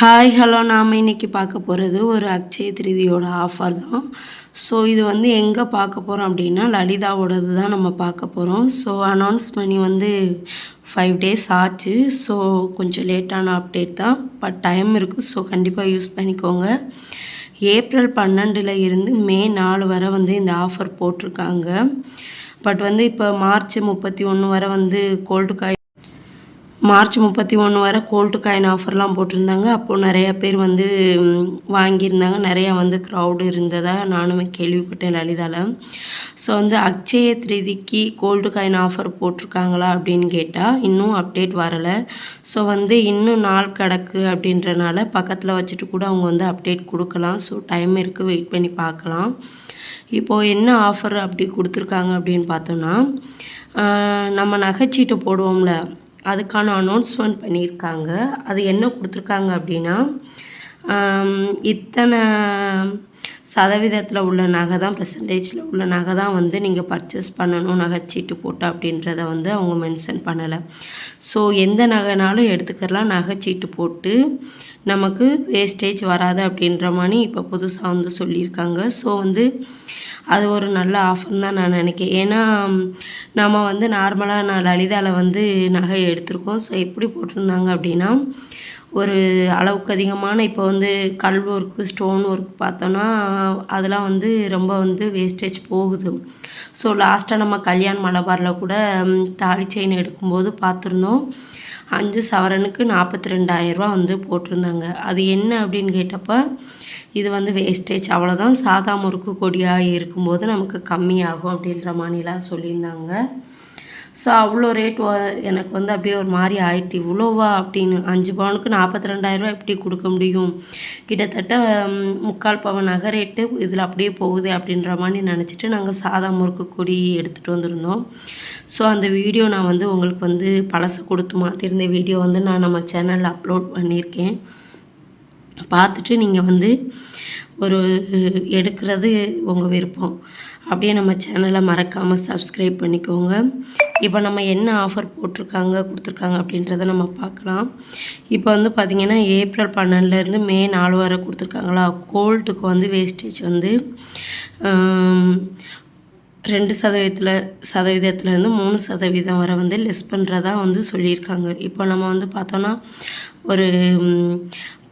Hi hello நாம் இன்றைக்கி பார்க்க போகிறது ஒரு அக்ஷய திருதியோட ஆஃபர் தான். ஸோ இது வந்து எங்கே பார்க்க போகிறோம் அப்படின்னா லலிதாவோடது தான் நம்ம பார்க்க போகிறோம் ஸோ அனௌன்ஸ் பண்ணி வந்து ஃபைவ் டேஸ் ஆச்சு. ஸோ கொஞ்சம் லேட்டான அப்டேட் தான். பட் டைம் இருக்குது ஸோ கண்டிப்பாக யூஸ் பண்ணிக்கோங்க. ஏப்ரல் பன்னெண்டில் இருந்து மே நாலு வரை வந்து இந்த ஆஃபர் போட்டிருக்காங்க. பட் வந்து இப்போ மார்ச் முப்பத்தி ஒன்று வரை வந்து கோல்டு காய் மார்ச் முப்பத்தி ஒன்று வரை கோல்டு காயின் ஆஃபர்லாம் போட்டிருந்தாங்க. அப்போது நிறையா பேர் வந்து வாங்கியிருந்தாங்க. நிறையா வந்து க்ரௌடு இருந்ததாக நானும் கேள்விப்பட்டேன் லலிதாவில் ஸோ வந்து அக்ஷய திருதிக்கு கோல்டு காயின் ஆஃபர் போட்டிருக்காங்களா அப்படின்னு கேட்டால் இன்னும் அப்டேட் வரலை. ஸோ வந்து இன்னும் நாள் கிடக்கு அப்படின்றனால பக்கத்தில் வச்சுட்டு கூட அவங்க வந்து அப்டேட் கொடுக்கலாம். ஸோ டைம் இருக்குது வெயிட் பண்ணி பார்க்கலாம். இப்போது என்ன ஆஃபர் அப்படி கொடுத்துருக்காங்க அப்படின்னு பார்த்தோன்னா நம்ம நகைச்சீட்டு போடுவோம்ல. அதுக்கான அனௌன்ஸ்மெண்ட் பண்ணியிருக்காங்க. அது என்ன கொடுத்துருக்காங்க அப்படின்னா இத்தனை சதவீதத்தில் உள்ள நகை தான் பர்சன்டேஜில் உள்ள நகை தான் வந்து நீங்கள் பர்ச்சேஸ் பண்ணணும் நகைச்சீட்டு போட்டு அப்படின்றத வந்து அவங்க மென்ஷன் பண்ணலை. ஸோ எந்த நகைனாலும் எடுத்துக்கலாம் நகைச்சீட்டு போட்டு நமக்கு வேஸ்டேஜ் வராது அப்படின்ற மாதிரி இப்போ புதுசாக வந்து சொல்லியிருக்காங்க. ஸோ வந்து அது ஒரு நல்ல ஆஃபர் தான் நான் நினைக்கிறேன். ஏன்னா நம்ம வந்து நார்மலாக நான் லலிதாவில் வந்து நகை எடுத்திருக்கோம். ஸோ எப்படி போட்டிருந்தாங்க அப்படின்னா ஒரு அளவுக்கு அதிகமான இப்போ வந்து கல் ஒர்க்கு ஸ்டோன் ஒர்க் பார்த்தோன்னா அதெல்லாம் வந்து ரொம்ப வந்து வேஸ்டேஜ் போகுது. ஸோ லாஸ்ட்டாக நம்ம கல்யாண் மலபாரில் கூட தாலி செயின் எடுக்கும்போது பார்த்துருந்தோம். அஞ்சு சவரனுக்கு நாற்பத்தி ரெண்டாயிரரூவா வந்து போட்டிருந்தாங்க. அது என்ன அப்படின்னு கேட்டப்போ இது வந்து வேஸ்டேஜ் அவ்வளோதான் சாதா முறுக்கு கொடியாக இருக்கும்போது நமக்கு கம்மியாகும் அப்படின்ற மாதிரிலாம் சொல்லியிருந்தாங்க. ஸோ அவ்வளோ ரேட் எனக்கு வந்து அப்படியே ஒரு மாதிரி ஆயிட்டு இவ்வளோவா அப்படின்னு அஞ்சு பவுனுக்கு நாற்பத்தி ரெண்டாயிரரூவா எப்படி கொடுக்க முடியும்? கிட்டத்தட்ட முக்கால் பவன் நகை ரேட்டு இதில் அப்படியே போகுது அப்படின்ற மாதிரி நினச்சிட்டு நாங்கள் சாதா முறுக்கு கொடி எடுத்துகிட்டு வந்திருந்தோம். ஸோ அந்த வீடியோ நான் வந்து உங்களுக்கு வந்து பழசு கொடுத்து மாற்றிருந்த வீடியோ வந்து நான் நம்ம சேனலில் அப்லோட் பண்ணியிருக்கேன். பார்த்துட்டு நீங்கள் வந்து ஒரு எடுக்கிறது உங்கள் விருப்பம். அப்படியே நம்ம சேனலை மறக்காமல் சப்ஸ்கிரைப் பண்ணிக்கோங்க. இப்போ நம்ம என்ன ஆஃபர் போட்டிருக்காங்க கொடுத்துருக்காங்க அப்படின்றத நம்ம பார்க்கலாம். இப்போ வந்து பார்த்திங்கன்னா ஏப்ரல் பன்னெண்டுலேருந்து மே நாலு வரை கொடுத்துருக்காங்களா? கோல்டுக்கு வந்து வேஸ்டேஜ் வந்து ரெண்டு சதவீதத்தில் சதவீதத்துலேருந்து மூணு சதவீதம் வரை வந்து லெஸ் பண்ணுறதா வந்து சொல்லியிருக்காங்க. இப்போ நம்ம வந்து பார்த்தோன்னா ஒரு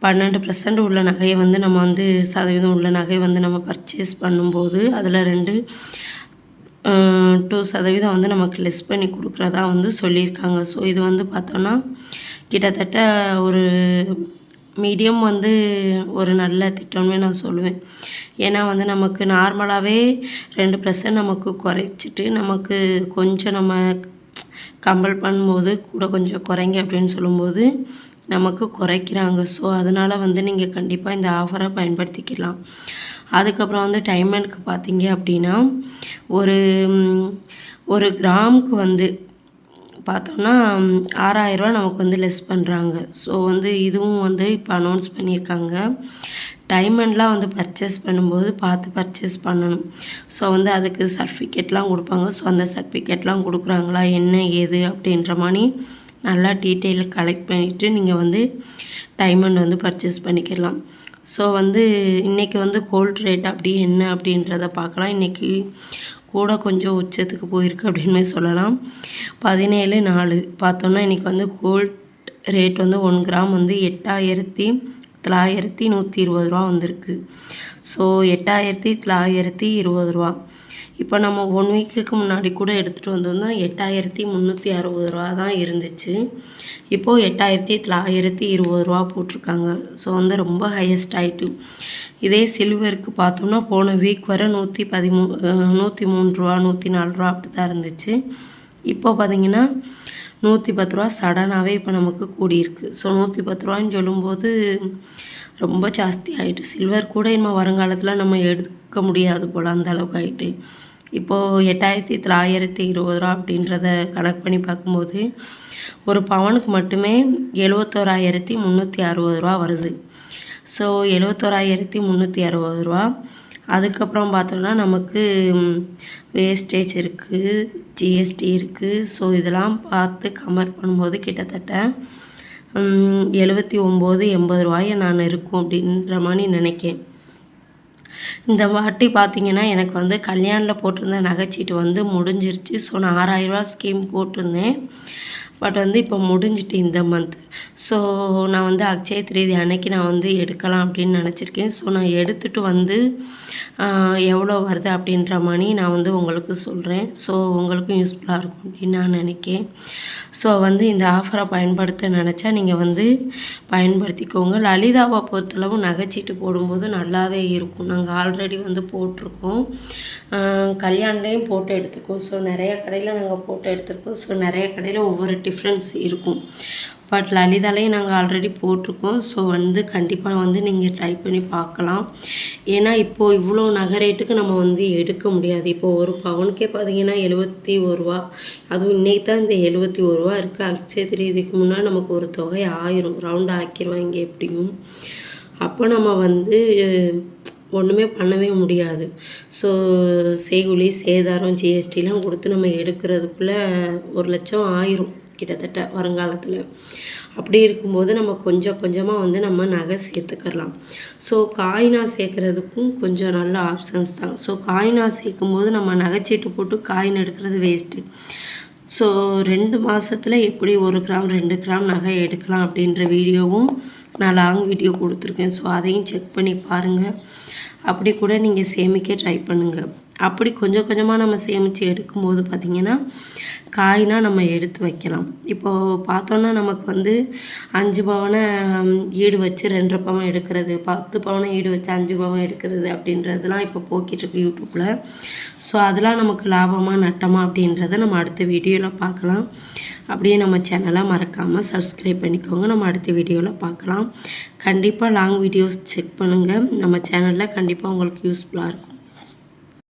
பன்னெண்டு பர்சன்ட் உள்ள நகையை வந்து நம்ம வந்து சதவீதம் உள்ள நகையை வந்து நம்ம பர்ச்சேஸ் பண்ணும்போது அதில் ரெண்டு டூ சதவீதம் வந்து நமக்கு லெஸ் பண்ணி கொடுக்குறதா வந்து சொல்லியிருக்காங்க. ஸோ இது வந்து பார்த்தோன்னா கிட்டத்தட்ட ஒரு மீடியம் வந்து ஒரு நல்ல திட்டம்னு நான் சொல்லுவேன். ஏன்னா வந்து நமக்கு நார்மலாகவே ரெண்டு பர்சன்ட் நமக்கு குறைச்சிட்டு நமக்கு கொஞ்சம் நம்ம கம்பல் பண்ணும்போது கூட கொஞ்சம் குறைங்க அப்படின்னு சொல்லும்போது நமக்கு குறைக்கிறாங்க. ஸோ அதனால் வந்து நீங்கள் கண்டிப்பாக இந்த ஆஃபரை பயன்படுத்திக்கலாம். அதுக்கப்புறம் வந்து டைமண்ட்க்கு பார்த்தீங்க அப்படின்னா ஒரு ஒரு கிராமுக்கு வந்து பார்த்தோம்னா ஆறாயிரரூவா நமக்கு வந்து லெஸ் பண்ணுறாங்க ஸோ வந்து இதுவும் வந்து இப்போ அனௌன்ஸ் பண்ணியிருக்காங்க டைமண்ட்லாம் வந்து பர்ச்சேஸ் பண்ணும்போது பார்த்து பர்ச்சேஸ் பண்ணணும். ஸோ வந்து அதுக்கு சர்டிஃபிகேட்லாம் கொடுப்பாங்க. ஸோ அந்த சர்டிஃபிகேட்லாம் கொடுக்குறாங்களா? என்ன ஏது? அப்படின்ற மாதிரி நல்லா டீட்டெயில் கலெக்ட் பண்ணிவிட்டு நீங்கள் வந்து டைமண்ட் வந்து பர்ச்சேஸ் பண்ணிக்கலாம். ஸோ வந்து இன்றைக்கி வந்து கோல்ட் ரேட் அப்படி என்ன அப்படின்றத பார்க்கலாம். இன்றைக்கி கூட கொஞ்சம் உச்சத்துக்கு போயிருக்கு அப்படின்னு சொல்லலாம். பதினேழு நாலு. பார்த்தோன்னா இன்றைக்கி வந்து கோல்ட் ரேட் வந்து ஒன் கிராம் வந்து எட்டாயிரத்தி தொள்ளாயிரத்தி நூற்றி இருபது ரூபா வந்திருக்கு. ஸோ எட்டாயிரத்தி தொள்ளாயிரத்தி இருபது ரூபா. இப்போ நம்ம ஒன் வீக்குக்கு முன்னாடி கூட எடுத்துகிட்டு வந்தோம்னா எட்டாயிரத்தி முந்நூற்றி அறுபது ரூபா தான் இருந்துச்சு. இப்போது எட்டாயிரத்தி தொள்ளாயிரத்தி இருபது ரூபா போட்டிருக்காங்க. ஸோ வந்து ரொம்ப ஹையஸ்ட் ஆகிட்டு இதே சில்வருக்கு பார்த்தோம்னா போன வீக் வரை நூற்றி பதிமூ நூற்றி மூணு ரூபா நூற்றி நாலு ரூபா அப்படி தான் இருந்துச்சு. இப்போ பார்த்தீங்கன்னா நூற்றி பத்து ரூபா சடனாகவே இப்போ நமக்கு கூடியிருக்கு. ஸோ நூற்றி பத்து ரூபான்னு சொல்லும்போது ரொம்ப ஜாஸ்தி ஆகிட்டு சில்வர் கூட இனிமேல் வருங்காலத்தில் நம்ம எடுக்க முடியாது போல் அந்த அளவுக்கு ஆகிட்டு இப்போது எட்டாயிரத்தி தொள்ளாயிரத்தி இருபது ரூபா அப்படின்றத கணக்கு பண்ணி பார்க்கும்போது ஒரு பவனுக்கு மட்டுமே எழுபத்தோராயிரத்தி முந்நூற்றி அறுபது ரூபா வருது. ஸோ எழுபத்தோராயிரத்தி முந்நூற்றி அறுபது ரூபா. அதுக்கப்புறம் பார்த்தோன்னா நமக்கு வேஸ்டேஜ் இருக்குது ஜிஎஸ்டி இருக்குது ஸோ இதெல்லாம் பார்த்து கம்பேர் பண்ணும்போது கிட்டத்தட்ட எழுபத்தி ஒம்பது எண்பது ரூபாயை நான் இருக்கும் அப்படின்ற மாதிரி நினைக்கேன். இந்த வாட்டி பார்த்தீங்கன்னா எனக்கு வந்து கல்யாணில் போட்டிருந்த நகைச்சீட்டு வந்து முடிஞ்சிருச்சு. ஸோ நான் ஆறாயிரரூவா ஸ்கீம் போட்டிருந்தேன். பட் வந்து இப்போ முடிஞ்சிட்டு இந்த மந்த் ஸோ நான் வந்து அக்ஷய திரிதி அன்னைக்கு நான் வந்து எடுக்கலாம் அப்படின்னு நினச்சிருக்கேன். ஸோ நான் எடுத்துகிட்டு வந்து எவ்வளோ வருது அப்படின்ற மாதிரி நான் வந்து உங்களுக்கு சொல்கிறேன் ஸோ உங்களுக்கும் யூஸ்ஃபுல்லாக இருக்கும் அப்படின்னு நான் நினைக்கேன். ஸோ வந்து இந்த ஆஃபரை பயன்படுத்த நினச்சா நீங்கள் வந்து பயன்படுத்திக்கோங்க. லலிதாவை பொறுத்தளவு நகைச்சீட்டு போடும்போது நல்லாவே இருக்கும். நாங்கள் ஆல்ரெடி வந்து போட்டிருக்கோம். ஆஹ் ஃபோட்டோ எடுத்துருக்கோம் ஸோ நிறைய கடையில் நாங்கள் ஃபோட்டோ எடுத்திருக்கோம் ஸோ நிறைய கடையில் ஒவ்வொரு டிஃப்ரென்ஸ் இருக்கும். பட் லலிதாலையும் நாங்கள் ஆல்ரெடி போட்டிருக்கோம். ஸோ வந்து கண்டிப்பாக வந்து நீங்கள் ட்ரை பண்ணி பார்க்கலாம். ஏன்னா இப்போது இவ்வளோ நகை ரேட்டுக்கு நம்ம வந்து எடுக்க முடியாது. இப்போது ஒரு பவுனுக்கே பார்த்தீங்கன்னா எழுபத்தி ஒருவா அதுவும் இன்றைக்கி தான் இந்த எழுபத்தி ஒருவா இருக்குது அக்ஷய முன்னால் முன்னாடி நமக்கு ஒரு தொகை ஆயிரும். ரவுண்ட் ஆக்கிடுவாங்க எப்படியும். அப்போ நம்ம வந்து ஒன்றுமே பண்ணவே முடியாது. ஸோ செய்குலி சேதாரம் ஜிஎஸ்டிலாம் கொடுத்து நம்ம எடுக்கிறதுக்குள்ளே ஒரு லட்சம் ஆயிரும். கிட்டத்தட்ட வருங்காலத்தில். அப்படி இருக்கும்போது நம்ம கொஞ்சம் கொஞ்சமாக வந்து நம்ம நகை சேர்த்துக்கலாம் ஸோ காயினா சேர்க்குறதுக்கும் கொஞ்சம் நல்ல ஆப்ஷன்ஸ் தான். ஸோ காயினா சேர்க்கும்போது நம்ம நகைச்சீட்டு போட்டு காயின் எடுக்கிறது வேஸ்ட்டு ஸோ ரெண்டு மாதத்தில் எப்படி ஒரு கிராம் ரெண்டு கிராம் நகை எடுக்கலாம் அப்படின்ற வீடியோவும் நான் லாங் வீடியோ கொடுத்துருக்கேன். ஸோ அதையும் செக் பண்ணி பாருங்கள் அப்படி கூட நீங்கள் சேமிக்க ட்ரை பண்ணுங்கள் அப்படி கொஞ்சம் கொஞ்சமாக நம்ம சேமித்து எடுக்கும்போது பார்த்திங்கன்னா காய்னா நம்ம எடுத்து வைக்கலாம். இப்போது பார்த்தோன்னா நமக்கு வந்து அஞ்சு பவனை ஈடு வச்சு ரெண்டரை பவன் எடுக்கிறது பத்து பவனை ஈடு வச்சு அஞ்சு பவன் எடுக்கிறது அப்படின்றதெல்லாம் இப்போ போக்கிட்டு இருக்கு யூடியூப்பில் ஸோ அதெல்லாம் நமக்கு லாபமாக நட்டமாக அப்படின்றத நம்ம அடுத்த வீடியோவில் பார்க்கலாம். அப்படியே நம்ம சேனலை மறக்காமல் சப்ஸ்கிரைப் பண்ணிக்கோங்க. நம்ம அடுத்த வீடியோவில் பார்க்கலாம். கண்டிப்பாக லாங் வீடியோஸ் செக் பண்ணுங்கள் நம்ம சேனலில் கண்டிப்பாக உங்களுக்கு யூஸ்ஃபுல்லாக இருக்கும்.